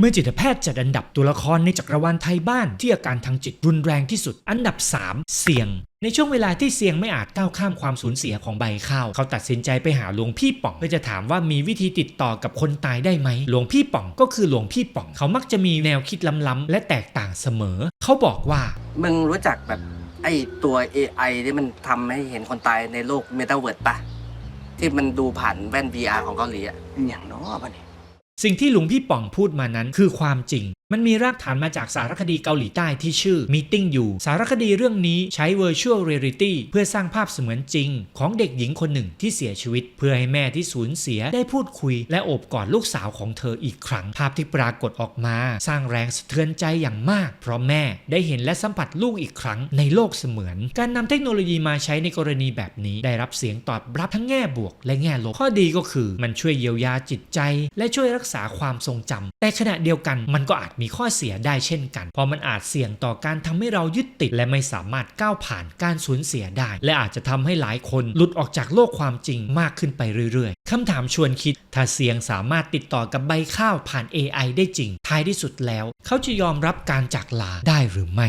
เมื่อจิตแพทย์จัดอันดับตัวละครในจักรวาลไทยบ้านที่อาการทางจิตรุนแรงที่สุด อันดับ 3 เสียง ในช่วงเวลาที่เสียงไม่อาจก้าวข้ามความสูญเสียของใบข้าว เขาตัดสินใจไปหาหลวงพี่ป่องเพื่อจะถามว่ามีวิธีติดต่อกับคนตายได้ไหม หลวงพี่ป่องก็คือหลวงพี่ป่อง เขามักจะมีแนวคิดล้ำๆและแตกต่างเสมอ เขาบอกว่า มึงรู้จักแบบไอ้ตัว AI ที่มันทำให้เห็นคนตายในโลกเมตาเวิร์ดปะที่มันดูผ่านแว่น VR ของเกาหลีอะอย่างน้อปะเนี่ย สิ่งที่หลวงพี่ป่องพูดมานั้นคือความจริง มันมีรากฐานมาจากสารคดีเกาหลีใต้ที่ชื่อ Meeting You สารคดีเรื่องนี้ใช้ Virtual Reality เพื่อสร้างภาพเสมือนจริง ของเด็กหญิงคนหนึ่งที่เสียชีวิต เพื่อให้แม่ที่สูญเสียได้พูดคุย และโอบกอดลูกสาวของเธออีกครั้ง ภาพที่ปรากฏออกมา สร้างแรงสะเทือนใจอย่างมาก เพราะแม่ได้เห็นและสัมผัสลูกอีกครั้งในโลกเสมือน การนำเทคโนโลยีมาใช้ในกรณีแบบนี้ ได้รับเสียงตอบรับทั้งแง่บวก และแง่ลบข้อดีก็คือ มันช่วยเยียวยาจิตใจ และช่วยรักษาความทรงจำแต่ขณะเดียวกันมันก็อาจมีข้อเสียได้เช่นกัน เพราะมันอาจเสี่ยงต่อการทำให้เรายึดติด และไม่สามารถก้าวผ่านการสูญเสียได้ และอาจจะทำให้หลายคนหลุดออกจากโลกความจริงมากขึ้นไปเรื่อยๆคำถามชวนคิด ถ้าเสียงสามารถติดต่อกับใบข้าวผ่าน AI ได้จริง ท้ายที่สุดแล้ว เขาจะยอมรับการจากลาได้หรือไม่